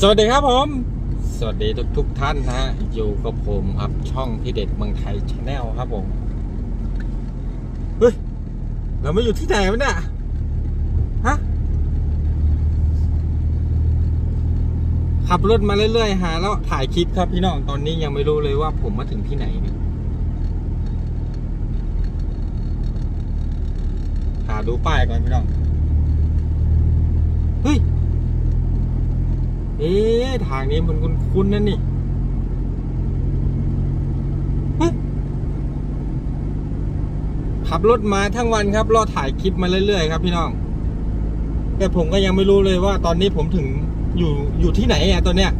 สวัสดีครับผม สวัสดีทุกทุกๆท่านนะฮะ อยู่กับผมครับช่องที่เด็ดเมืองไทยชาแนลครับผม เฮ้ย เราไม่อยู่ที่ไหนวะเนี่ยฮะ ขับรถมาเรื่อยๆ หาแล้วถ่ายคลิปครับพี่น้อง ตอนนี้ยังไม่รู้เลยว่าผมมาถึงที่ไหนเนี่ยหาดูป้ายก่อนพี่น้อง เฮ้ย เอ๊ะทางนี้มันคุ้นๆนั่นนี่ขับรถมาทั้งวันครับรอถ่ายคลิปมาเรื่อยๆครับพี่น้อง แต่ผมก็ยังไม่รู้เลยว่าตอนนี้ผมถึงอยู่อยู่ที่ไหนอะตอนเนี้ย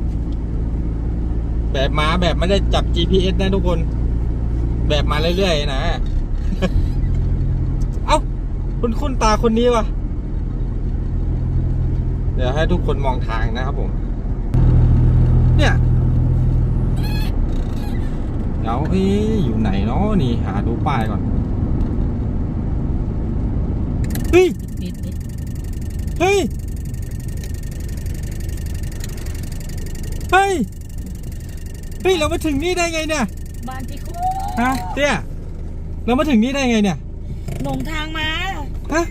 แบบมาแบบไม่ได้จับ GPS นะทุกคน แบบมาเรื่อยๆนะ เอ้าคุณคุณตาคนนี้วะเดี๋ยวให้ทุกคนมองทางนะครับผม เนี่ยเดี๋ยวเอ๊ะอยู่ไหนเนาะนี่หาดูป้ายก่อนเฮ้ยนิดนิดเฮ้ยเฮ้ยเฮ้ยเรามาถึงนี่ได้ไงเนี่ยบ้านพี่โคฮะเตี้ยเรามาถึงนี่ได้ไงเนี่ยหลงทางมาฮะ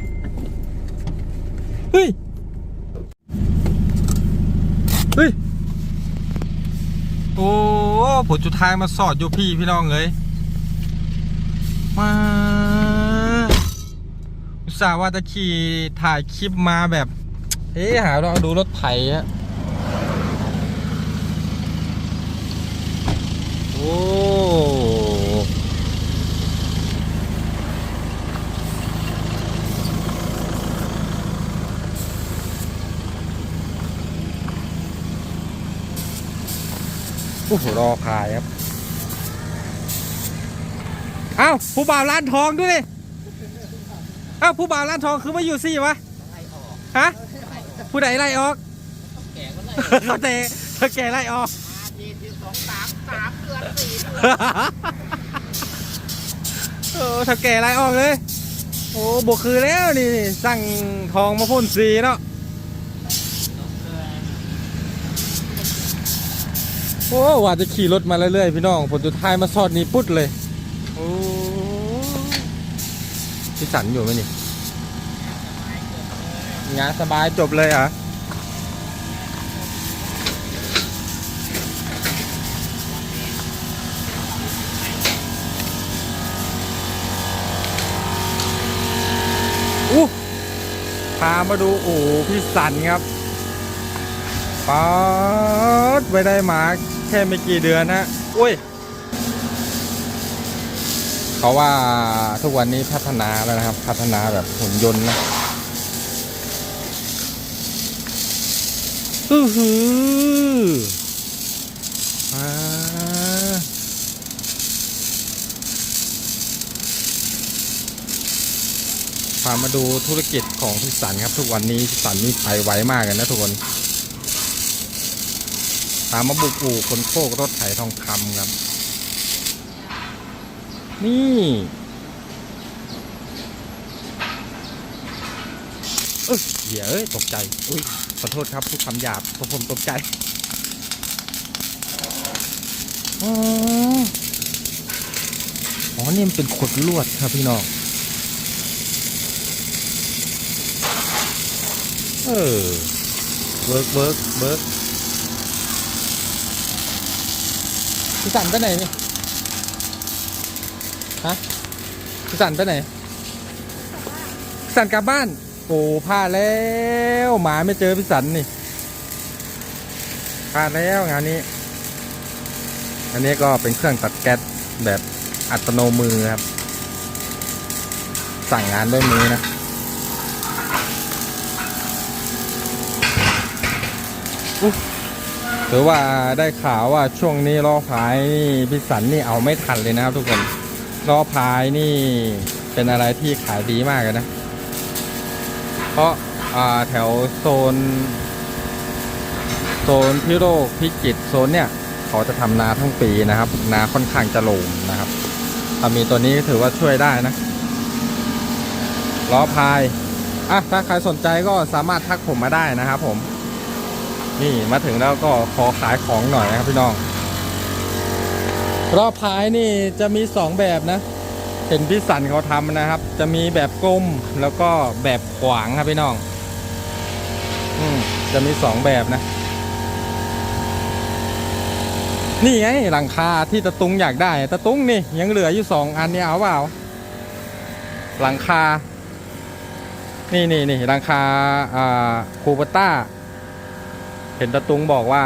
เฮ้ยเฮ้ย โอ้ผลจุดท้ายมาสอดอยู่พี่พี่น้องเลยมาอุตส่าห์ว่าจะขี่ถ่ายคลิปมาแบบ เอ๊ะหาเราดูรถไถอะโอ้ โอ้โหรอขายครับ เอ้าผู้บ่าวร้านทองด้วยดิเอ้าผู้บ่าวร้านทองคือมาอยู่สี่วะฮะผู้ใดไล่ออกแก่ก็เลยเขาเตะเขาแก่ไล่ออกยี่สิบสองสามสามเดือนสี่โอ้ถ้าแก่ไล่ออกเลย โอ้บวกคือแล้วนี่สั่งทองมาพ่นสีเนาะ โอ้ว่าจะขี่รถมาเรื่อยๆพี่น้องผลสุดท้ายมาซอดนี้ปุ๊ดเลยโอ้พี่สันอยู่ไหมนี่งานสบายจบเลยเหรอะอู้พามาดูโอ้พี่สันครับป๊าดไปได้หมา ค่ไม่กี่เดือนนะอุ้ยเขาว่าทุกวันนี้พัฒนาแล้วนะครับ พัฒนาแบบหุ่นยนต์นะอือหืออ่าพามาดูธุรกิจของพี่สันครับ ทุกวันนี้พี่สันนี่ไปไวมากเลยนะทุกคน ตามมาบุกอู่คนโคกรถไถทองคำครับ นี่ เอ้ยเดี๋ยวเอ้ยตกใจ อุ้ย ขอโทษครับทุกคำหยาบเพราะผมตกใจอ๋ออ๋อนี่มันเป็นขดลวดครับพี่น้อง เออเบิร์กเบิร์กเบิร์ก พี่สันไปไหนนี่ ฮะพี่สันไปไหนพี่สันกลับบ้าน โอ้พลาดแล้ว หมาไม่เจอพี่สันนี่พลาดแล้วงานนี้ อันนี้ก็เป็นเครื่องตัดแก๊สแบบอัตโนมือครับ สั่งงานด้วยมือนะอู้ ถือว่าได้ข่าวว่าช่วงนี้ล้อพายนี่พี่สันนี่เอาไม่ทันเลยนะครับทุกคนล้อพายนี่เป็นอะไรที่ขายดีมากเลยนะ เพราะาแถวโซน โซนพิโรกพิจิตโซนเนี่ยเขาจะทำนาทั้งปีนะครับ นาค่อนข้างจะโลมนะครับถ้ามีตัวนี้ถือว่าช่วยได้นะล้อพายอะถ้าใครสนใจก็สามารถทักผมมาได้นะครับผม นี่มาถึงแล้วก็ขอขายของหน่อยนะครับพี่น้อง รอบท้ายนี่จะมีสองแบบนะ เห็นพี่สันเขาทำนะครับ จะมีแบบกลมแล้วก็แบบขวางครับพี่น้อง อืมจะมีสองแบบนะ นี่ไงหลังคาที่ตะตุงอยากได้ตะตุงนี่ยังเหลืออยู่สองอันนี่เอาเปล่า หลังคา นี่นี่นี่หลังคาอ่าคูปต้า เห็นตะตุงบอกว่า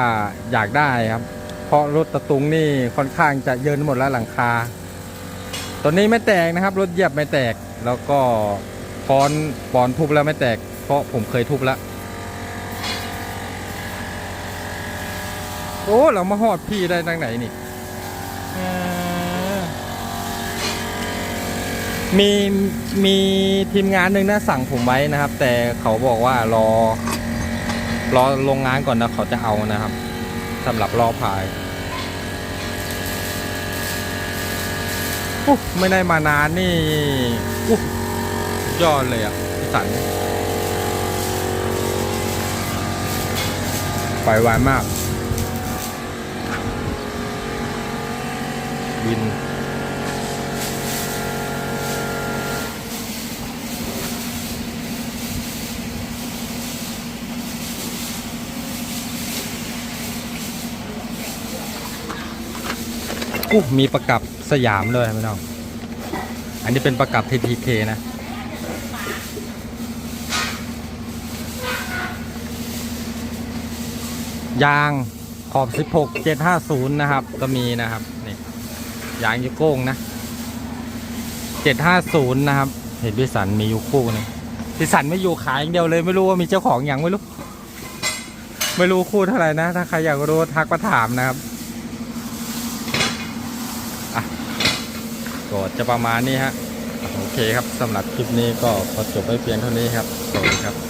อยากได้ครับ เพราะรถตะตุงนี่ค่อนข้างจะเยินหมดแล้วหลังคา ตัวนี้ไม่แตกนะครับ รถเหยียบไม่แตก แล้วก็ปอนปอนทุบแล้วไม่แตก เพราะผมเคยทุบแล้ว โอ้ เรามาหอดพี่ได้ทางไหนนี่มีมีทีมงานหนึ่งนะสั่งผมไว้นะครับ แต่เขาบอกว่ารอ รอโรงงานก่อนนะเขาจะเอานะครับสำหรับรอพายอุ๊ยไม่ได้มานานนี่อุ๊ยยอดเลยอะพี่สันปล่อยวานมาก วิน อู้มีประกับสยามเลยพี่น้อง อันนี้เป็นประกับ TTK นะ ยางขอบ 16 750 นะครับ ก็มีนะครับ นี่ ยางยูโก้งนะ 750 นะครับ เห็นพิสันมีอยู่คู่นึงพิสันไม่อยู่ขายอย่างเดียวเลยไม่รู้ว่ามีเจ้าของอย่างไม่รู้ ไม่รู้คู่เท่าไหร่นะ ถ้าใครอยากรู้ทักมาถามนะครับ ก็จะประมาณนี้ฮะโอเคครับสำหรับคลิปนี้ก็พอจบไปเพียงเท่านี้ครับสวัสดีครับ